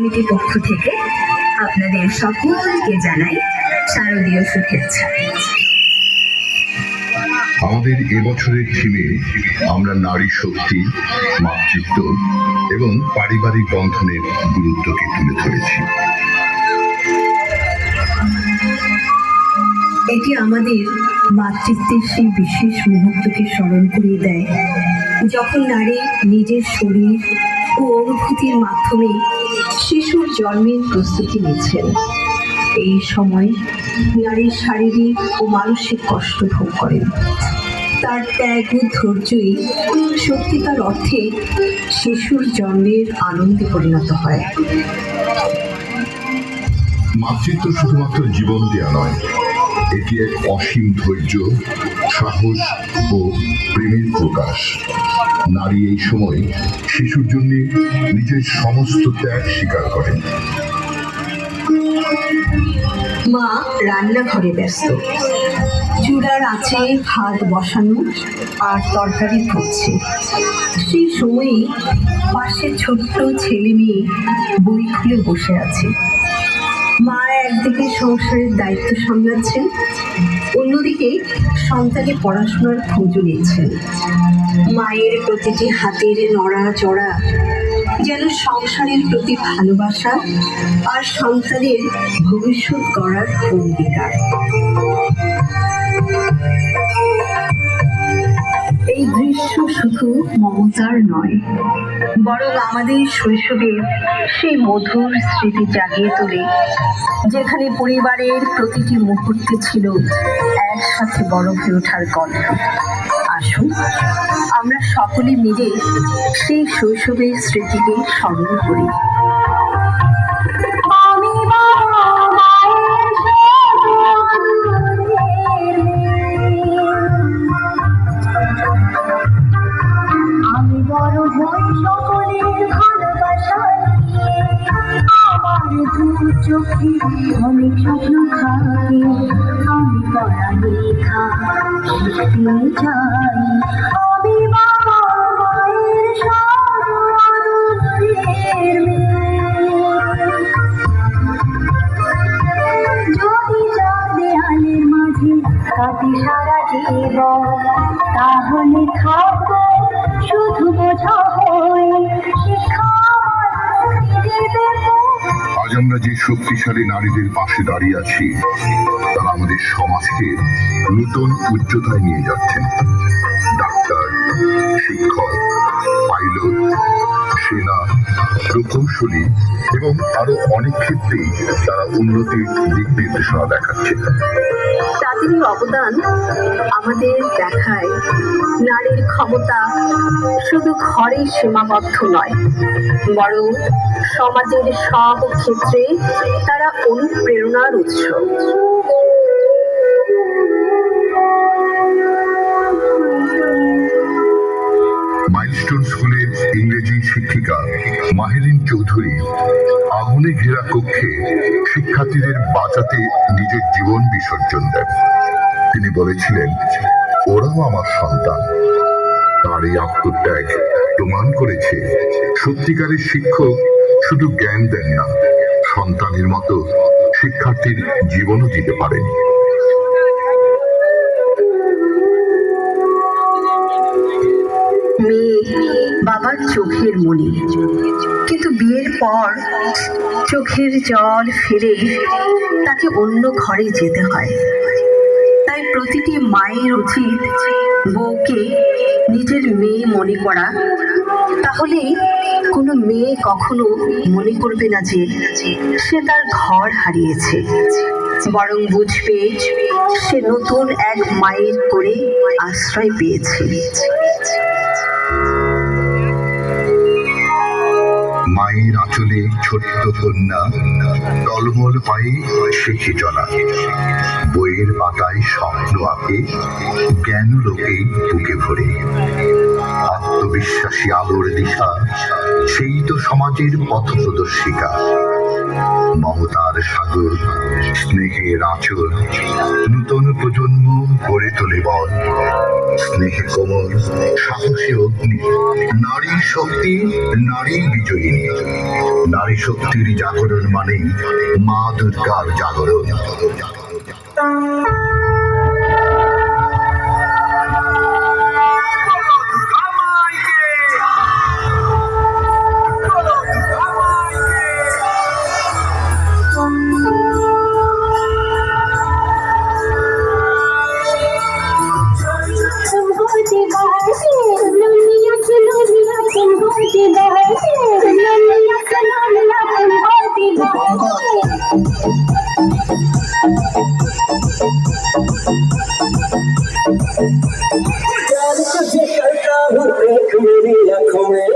কমিটির পক্ষ থেকে আপনাদের সকলকে জানাই শারদীয় শুভেচ্ছা। আমাদের এবছরের থিমে আমরা নারী শক্তি মাতৃত্ব এবং পারিবারিক বন্ধনের গুরুত্বকে তুলে ধরেছি। এটি আমাদের মাতৃত্বের সেই বিশেষ মুহূর্তকে স্মরণ করিয়ে দেয় যখন নারী নিজের শরীর ও অনুভূতির মাধ্যমে শিশুর জন্মের প্রস্তুতি নিচ্ছেন। এই সময় নারীর শারীরিক ও মানসিক কষ্ট ভোগ করেন। তার ত্যাগ ও ধৈর্যই সত্যিকার অর্থে শিশুর জন্মের আনন্দে পরিণত হয়। মাতৃত্ব শুধুমাত্র জীবন দেওয়া নয়, এটি এক অসীম ধৈর্য সাহস ও প্রেমের প্রকাশ। নারী এই সময় শিশুর জন্য নিজের সমস্ত ত্যাগ স্বীকার করেন। মা রান্নাঘরে ব্যস্ত। চুলার আঁচে ভাত বসানো আর তরকারি ফুটছে সেই সময়েই পাশে ছোট্ট ছেলে মেয়ে বই খুলে বসে আছে। মা একদিকে সংসারের দায়িত্ব সামলাচ্ছেন অন্যদিকে সন্তানের পড়াশোনার খোঁজও নিচ্ছেন। মায়ের প্রতিটি হাতের নড়া চড়া যেন সংসারের প্রতি ভালোবাসা আর সন্তানের ভবিষ্যৎ গড়ার অঙ্গীকার। এই শুধু মমতার নয়। বরং আমাদের শৈশবের সেই মধুর স্মৃতি জাগিয়ে তোলে, যেখানে পরিবারের প্রতিটি মুহূর্তে ছিল একসাথে বড় হয়ে ওঠার গল্প। আসুন, আমরা সকলে মিলে সেই শৈশবের স্মৃতিকে স্মরণ করি। আমি পড়ালেখা শিখতে চাই যদি চার মাঝে কাটি সারা জীবন, তাহলে থাকব শুধু বোঝা হয়ে শিক্ষা নিজেদের আজ আমরা যে শক্তিশালী নারীদের পাশে দাঁড়িয়ে আছি, তারা আমাদের সমাজকে নতুন উচ্চতায় নিয়ে যাচ্ছেন। ডাক্তার, শিক্ষক, পাইলট, সেনা, প্রকৌশলী এবং আরও অনেক ক্ষেত্রেই তারা উন্নতির দিক নির্দেশনা দেখাচ্ছে। তাদেরই অবদান আমাদের দেখায়। ক্ষমতা শুধু ঘরেই সীমাবদ্ধ নয়, বরং সমাজের সব ক্ষেত্রে তারা অনুপ্রেরণার উৎস। মাইলস্টোন স্কুলের ইংরেজি শিক্ষিকা মাহেরিন চৌধুরী আগুনে ঘেরা কক্ষে শিক্ষার্থীদের বাঁচাতে নিজের জীবন বিসর্জন দেন। তিনি বলেছিলেন, ওরাও আমার সন্তান। তার এই আত্মত্যাগ প্রমাণ করেছে। সত্যিকারের শিক্ষক শুধু জ্ঞান দেন না, সন্তানের মতো শিক্ষার্থীর জীবনও দিতে পারেন। বাবার চোখের মনি। কিন্তু বিয়ের পর চোখের জল ফিরে তাকে অন্য ঘরে যেতে হয়। তাই প্রতিটি মায়ের উচিত বউকে নিজের মেয়ে মনে করা। তাহলে কোনো মেয়ে কখনো মনে করবে না যে সে তার ঘর হারিয়েছে। বরং বুঝবে সে নতুন এক মায়ের করে আশ্রয় পেয়েছে। মায়ের আঁচলে ছোট্ট কন্যা, টলমল পায়ে শেখে চলা বইয়ের পাতায় স্বপ্ন আঁকে, জ্ঞান লোকে বুকে ভরে। আত্মবিশ্বাসী আলোর দিশা, সেই তো সমাজের পথ প্রদর্শিকা মমতার সাগর, স্নেহের আচর নূতন প্রজন্ম গড়ে তোলে বল। স্নেহে কোমল, সাহসী অগ্নি, নারী শক্তি, নারী বিজয়িনী নারী শক্তির জাগরণ মানেই মা দুর্গার জাগরণ। come in